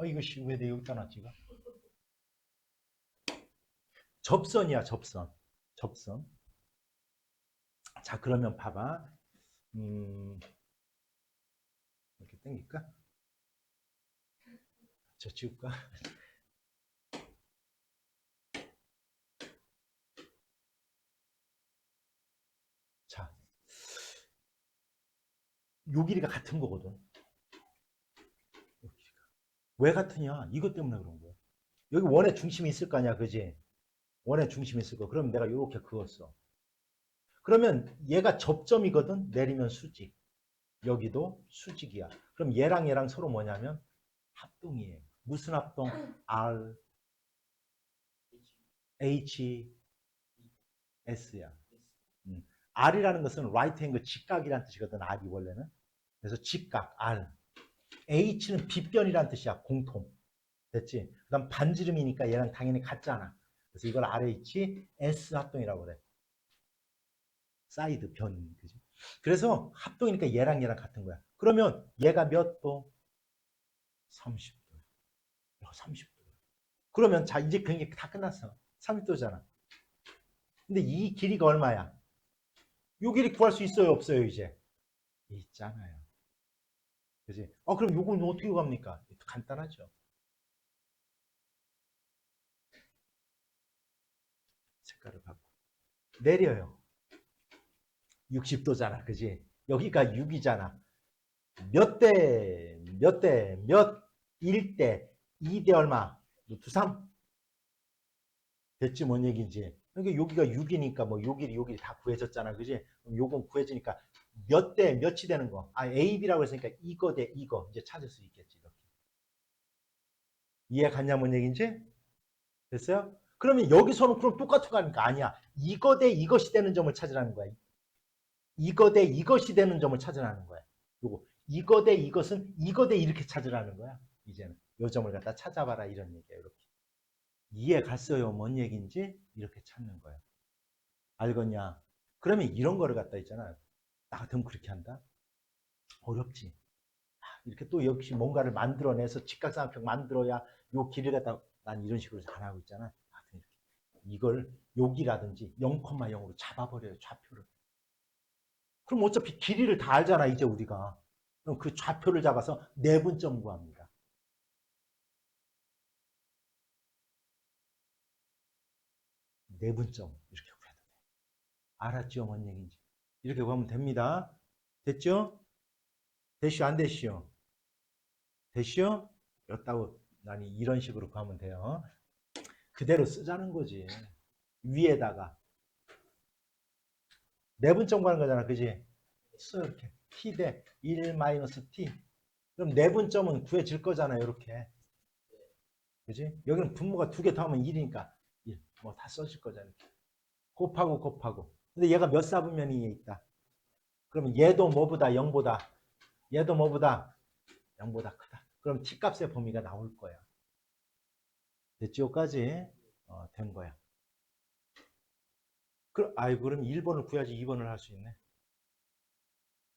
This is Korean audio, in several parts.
어, 이것이 왜내 여기다 놨지? 접선이야, 접선. 접선. 자, 그러면 봐봐. 음, 이렇게 당길까? 저 지울까? 자, 요 길이가 같은 거거든. 왜 같으냐? 이것 때문에 그런 거야. 여기 원의 중심이 있을 거 아니야, 그지? 원의 중심이 있을 거. 그럼 내가 이렇게 그었어. 그러면 얘가 접점이거든? 내리면 수직. 여기도 수직이야. 그럼 얘랑 얘랑 서로 뭐냐면 합동이에요. 무슨 합동? R, H, S야. 음. R이라는 것은 right angle 직각이라는 뜻이거든. R이 원래는. 그래서 직각 R. H는 빗변이라는 뜻이야. 공통. 됐지? 그 다음 반지름이니까 얘랑 당연히 같잖아. 그래서 이걸 RH, S 합동이라고 그래. 사이드 변, 그지? 그래서 합동이니까 얘랑 얘랑 같은 거야. 그러면 얘가 몇 도? 30도. 이거 30도. 그러면 자, 이제 그게 다 끝났어. 30도잖아. 근데 이 길이가 얼마야? 요 길이 구할 수 있어요, 없어요, 이제? 있잖아요. 그지? 어, 그럼 요건 어떻게 구합니까? 간단하죠. 색깔을 바꿔. 내려요. 60도잖아. 그지? 여기가 6이잖아. 몇 대, 몇 대, 몇, 1대, 2대 얼마? 루트 3? 됐지? 뭔 얘기인지. 그러니까 여기가 6이니까 뭐 요길이 요길이 다 구해졌잖아. 그지? 그럼 요건 구해지니까 몇 대 몇이 되는 거. 아, A, B라고 했으니까 이거 대 이거 이제 찾을 수 있겠지. 이렇게. 이해 갔냐? 뭔 얘기인지? 됐어요? 그러면 여기서는 그럼 똑같은 거 아닙니까? 아니야. 이거 대 이것이 되는 점을 찾으라는 거야. 이거 대 이것이 되는 점을 찾으라는 거야. 요거 이거 대 이것은 이거 대 이렇게 찾으라는 거야. 이제는 요 점을 갖다 찾아봐라 이런 얘기야. 이렇게 이해 갔어요? 뭔 얘기인지 이렇게 찾는 거야. 알겠냐? 그러면 이런 거를 갖다 있잖아. 나 같으면 그렇게 한다. 어렵지. 아, 이렇게 또 역시 뭔가를 만들어내서 직각삼각형 만들어야 요 길을 갖다 난 이런 식으로 잘하고 있잖아. 이렇게. 이걸 여기라든지 0,0으로 잡아버려요 좌표를. 그럼 어차피 길이를 다 알잖아, 이제 우리가. 그럼 그 좌표를 잡아서 내분점 구합니다. 내분점 이렇게 구해도 돼. 알았죠, 뭔 얘기인지. 이렇게 구하면 됩니다. 됐죠? 됐쇼, 안 됐쇼? 됐쇼? 였다고 난 이런 식으로 구하면 돼요. 그대로 쓰자는 거지. 위에다가. 내분점 구하는 거잖아, 그지? 써 이렇게 t 대 1 마이너스 t 그럼 내분점은 구해질 거잖아 이렇게 그지? 여기는 분모가 두 개 더 하면 1이니까 1. 뭐 다 써질 거잖아. 곱하고 곱하고 근데 얘가 몇 사분면이 있다. 그러면 얘도 뭐보다? 0보다. 얘도 뭐보다? 0보다 크다. 그럼 t 값의 범위가 나올 거야. 됐지? 여기까지? 어, 된 거야. 그, 아이 그럼 1번을 구해야지 2번을 할 수 있네.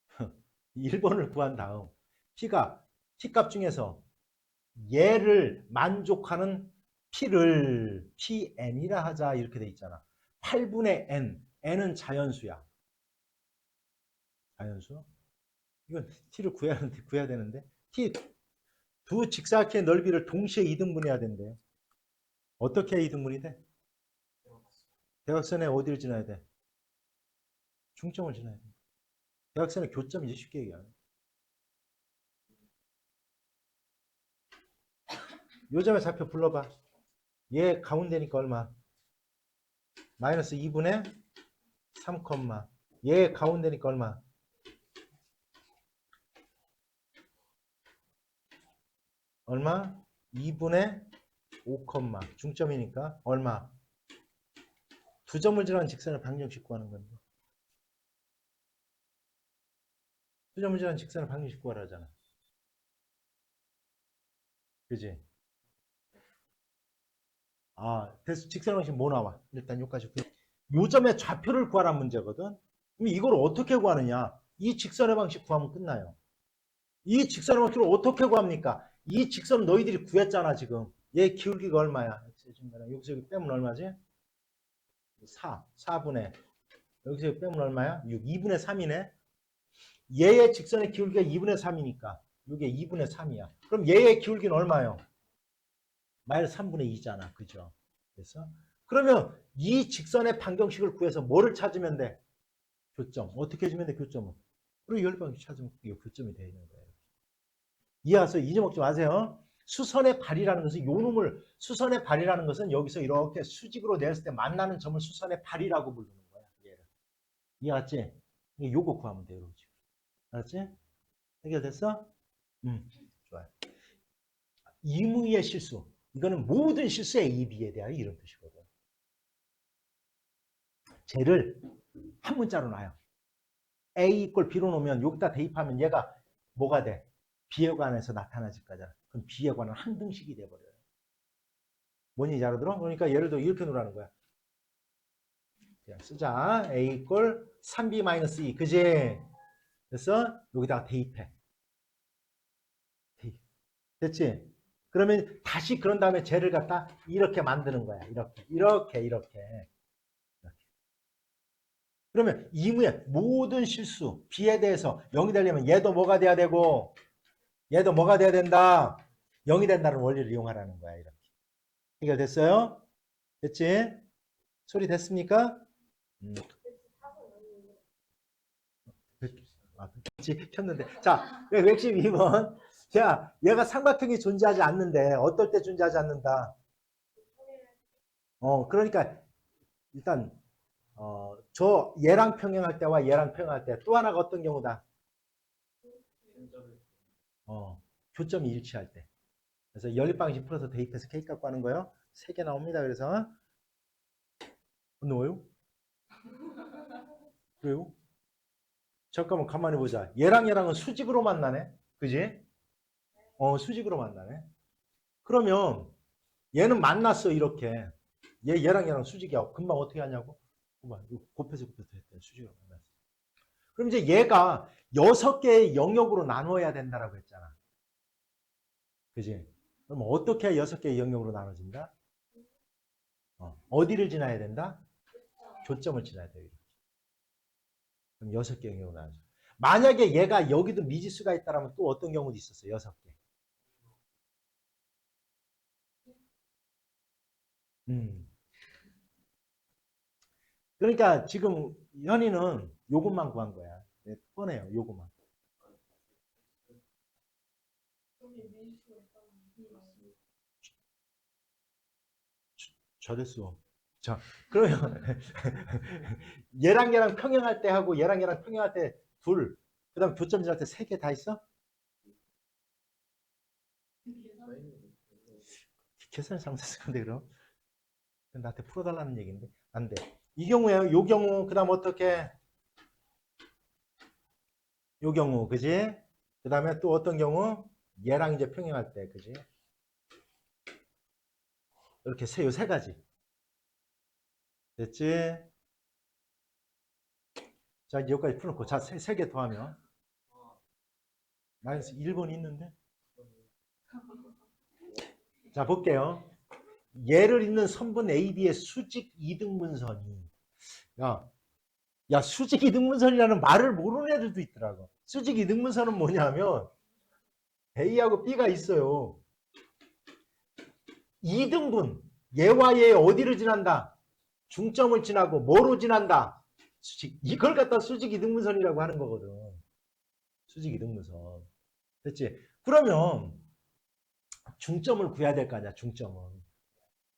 1번을 구한 다음 t가 t값 중에서 얘를 만족하는 p를 pn이라 하자. 이렇게 돼 있잖아. 8분의 n, n은 자연수야. 자연수? 이건 t를 구해야, 하는데, 구해야 되는데 t 두 직사각형의 넓이를 동시에 이등분해야 된대요. 어떻게 이등분이 돼? 대각선에 어디를 지나야 돼? 중점을 지나야 돼. 대학생의 교점이지 쉽게 얘기하면. 요 점의 좌표 불러봐. 얘 가운데니까 얼마? 마이너스 2분의 3, 얘 가운데니까 얼마? 얼마? 2분의 5, 중점이니까 얼마? 두 점을 지나는 직선을 방정식 구하는 건데. 수점문제는 직선을 방정식 구하라 하잖아. 그지? 아, 대수 직선 방식 뭐 나와? 일단 여기까지 구. 요 점의 좌표를 구하라는 문제거든. 그럼 이걸 어떻게 구하느냐? 이 직선의 방식 구하면 끝나요. 이 직선의 방식을 어떻게 구합니까? 이 직선 너희들이 구했잖아 지금. 얘 기울기가 얼마야? 여기서 여기 빼면 얼마지? 4. 4분의 여기서 여기 빼면 얼마야? 6. 2분의 3이네. 얘의 직선의 기울기가 2분의 3이니까 이게 2분의 3이야. 그럼 얘의 기울기는 얼마요? 마이너스 3분의 2잖아. 그죠? 그래서 그러면 이 직선의 반경식을 구해서 뭐를 찾으면 돼? 교점. 어떻게 해주면 돼? 교점은. 그리고 열방식 찾으면 그게 교점이 되는 거예요. 이해하세요? 잊어먹지 마세요. 수선의 발이라는 것은 요 놈을 수선의 발이라는 것은 여기서 이렇게 수직으로 내렸을 때 만나는 점을 수선의 발이라고 부르는 거야. 얘를. 이해갔지? 이게 요거 구하면 돼요. 알았지? 해결됐어? 음, 좋아요. 이무의 실수. 이거는 모든 실수의 B에 대한 이런 뜻이거든. 쟤를 한 문자로 놔요. A 이꼴 B로 놓으면 여기다 대입하면 얘가 뭐가 돼? B에 관해서 나타나질 거잖아. 그럼 B에 관한 한 등식이 돼버려요. 뭔지 잘 알아들어? 그러니까 예를 들어 이렇게 놓으라는 거야. 그냥 쓰자. A 이꼴 3B 마이너스 2. 그지? 그래서 여기다가 대입해. 대입. 됐지? 그러면 다시 그런 다음에 쟤를 갖다 이렇게 만드는 거야. 이렇게, 이렇게. 이렇게. 그러면 이무의 모든 실수, B에 대해서 0이 되려면 얘도 뭐가 돼야 되고, 얘도 뭐가 돼야 된다? 0이 된다는 원리를 이용하라는 거야. 이렇게. 해결됐어요? 됐지? 소리 됐습니까? 음. 아, 그렇지. 켰는데. 자, 112번. 자, 얘가 삼각형이 존재하지 않는데, 어떨 때 존재하지 않는다? 어, 그러니까, 일단, 어, 저 얘랑 평행할 때와 얘랑 평행할 때 또 하나가 어떤 경우다? 어, 교점이 일치할 때. 그래서 연립 방식 풀어서 대입해서 K 갖고 하는 거예요. 세 개 나옵니다. 그래서, 뭐요? 왜요? 잠깐만 가만히 보자. 얘랑 얘랑은 수직으로 만나네. 그지? 어, 수직으로 만나네. 그러면 얘는 만났어 이렇게. 얘 얘랑 얘랑 수직이야. 금방 어떻게 하냐고? 곱해서 곱해서 했대. 수직으로 만났어. 그럼 이제 얘가 여섯 개의 영역으로 나눠야 된다라고 했잖아. 그지? 그럼 어떻게 여섯 개의 영역으로 나눠진다? 어, 어디를 지나야 된다? 교점을 지나야 돼요. 이렇게. 그럼 여섯 개 영역으로 나눠져. 만약에 얘가 여기도 미지수가 있다면 또 어떤 경우도 있었어요. 여섯 개. 음. 그러니까 지금 현이는 요것만 구한 거야. 네, 뻔해요. 요것만. 잘했어. 자, 그러면 얘랑 얘랑 평행할 때 하고 얘랑 얘랑 평행할 때 둘, 그다음 교점 지날 때세 개 다 있어? 계산 상세스인데 그럼 나한테 풀어달라는 얘기인데 안 돼. 이 경우에요. 요 경우 그다음 어떻게? 요 경우 그지? 그다음에 또 어떤 경우? 얘랑 이제 평행할 때 그지? 이렇게 세 요 세 가지. 됐지? 자, 여기까지 풀어놓고 자, 세, 세개 더하면 마이너스 1번 있는데? 자, 볼게요. 얘를 잇는 선분 AB의 수직 이등분선이 야, 야 수직 이등분선이라는 말을 모르는 애들도 있더라고. 수직 이등분선은 뭐냐면 A하고 B가 있어요. 이등분 얘와 얘 어디를 지난다? 중점을 지나고 뭐로 지난다? 수직 이걸 갖다 수직 이등분선이라고 하는 거거든. 수직 이등분선. 됐지? 그러면 중점을 구해야 될 거 아니야, 중점은.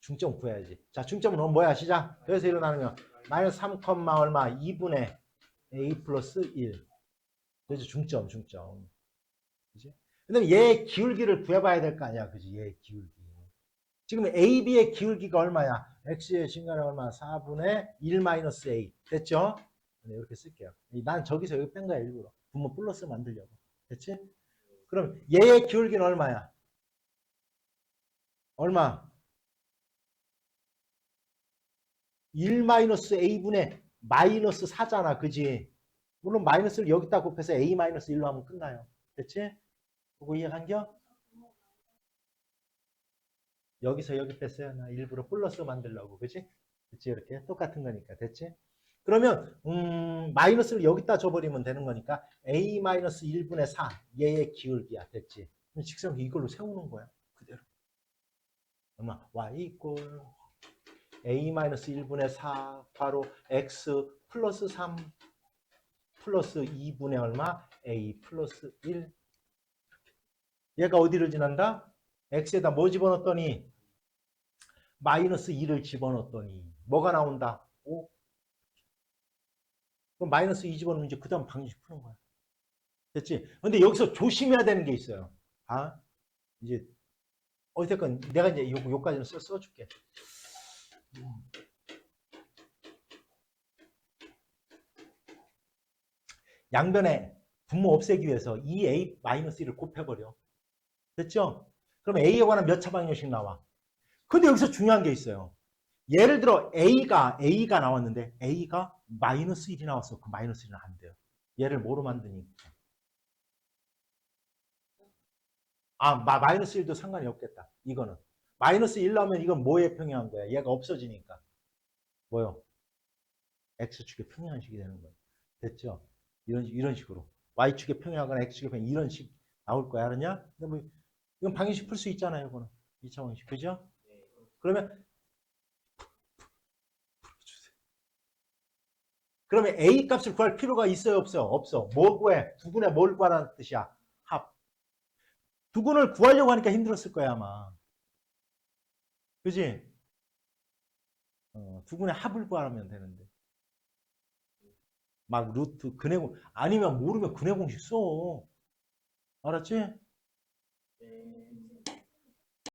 중점 구해야지. 자, 중점은 뭐야? 시작. 그래서 일어나는 거. 마이너스 3, 얼마? 2분의 a 플러스 1. 그래서 중점, 중점. 그지? 근데 얘의 기울기를 구해봐야 될 거 아니야. 그지? 얘의 기울기. 지금 AB의 기울기가 얼마야? X의 신가량 얼마? 4분의 1 마이너스 A. 됐죠? 네, 이렇게 쓸게요. 난 저기서 여기 뺀 거야, 일부러. 분모 플러스 만들려고. 됐지? 그럼 얘의 기울기는 얼마야? 얼마? 1 마이너스 a분의 마이너스 4잖아. 그지? 물론 마이너스를 여기다 곱해서 a 마이너스 1로 하면 끝나요. 됐지? 그거 이해한겨? 여기서 여기 뺐어요. 나 일부러 플러스 만들려고. 그지? 그치? 이렇게 똑같은 거니까. 됐지? 그러면 음, 마이너스를 여기다 줘버리면 되는 거니까 a 마이너스 1분의 4 얘의 기울기야. 됐지? 그럼 직선 이걸로 세우는 거야. 그대로. 얼마? y 이꼴 a 마이너스 1분의 4 바로 x 플러스 3 플러스 2분의 얼마? a 플러스 1 얘가 어디를 지난다? x에다 뭐 집어넣었더니 마이너스 2를 집어넣었더니 뭐가 나온다? 5 그럼 마이너스 2 집어넣으면 이제 그 다음 방식 푸는 거야 됐지? 근데 여기서 조심해야 되는 게 있어요 아 이제 어쨌든 내가 이제 요, 요까지는 써, 써줄게 양변에 분모 없애기 위해서 이 a 마이너스 1을 곱해버려 됐죠? 그럼 a에 관한 몇 차 방정식 나와? 근데 여기서 중요한 게 있어요. 예를 들어 a가 a가 나왔는데 a가 마이너스 1이 나왔어. 그 마이너스 1은 안 돼요. 얘를 뭐로 만드니까? 아, 마, 마이너스 1도 상관이 없겠다. 이거는. 마이너스 1 나오면 이건 뭐에 평행한 거야? 얘가 없어지니까. 뭐요? x축의 평행한 식이 되는 거예요. 됐죠? 이런, 이런 식으로. y축의 평행하거나 x축의 평행 이런 식 나올 거야. 알았냐? 근데 뭐 이건 방정식 풀 수 있잖아요. 이거는. 2차 방정식. 그죠? 그러면 그러면 A 값을 구할 필요가 있어요, 없어요? 없어. 뭐 구해? 두근에 뭘 구하라는 뜻이야? 합. 두근을 구하려고 하니까 힘들었을 거야, 아마. 그지? 어, 두근의 합을 구하면 되는데. 막 루트, 근해공, 아니면 모르면 근해공식 써. 알았지?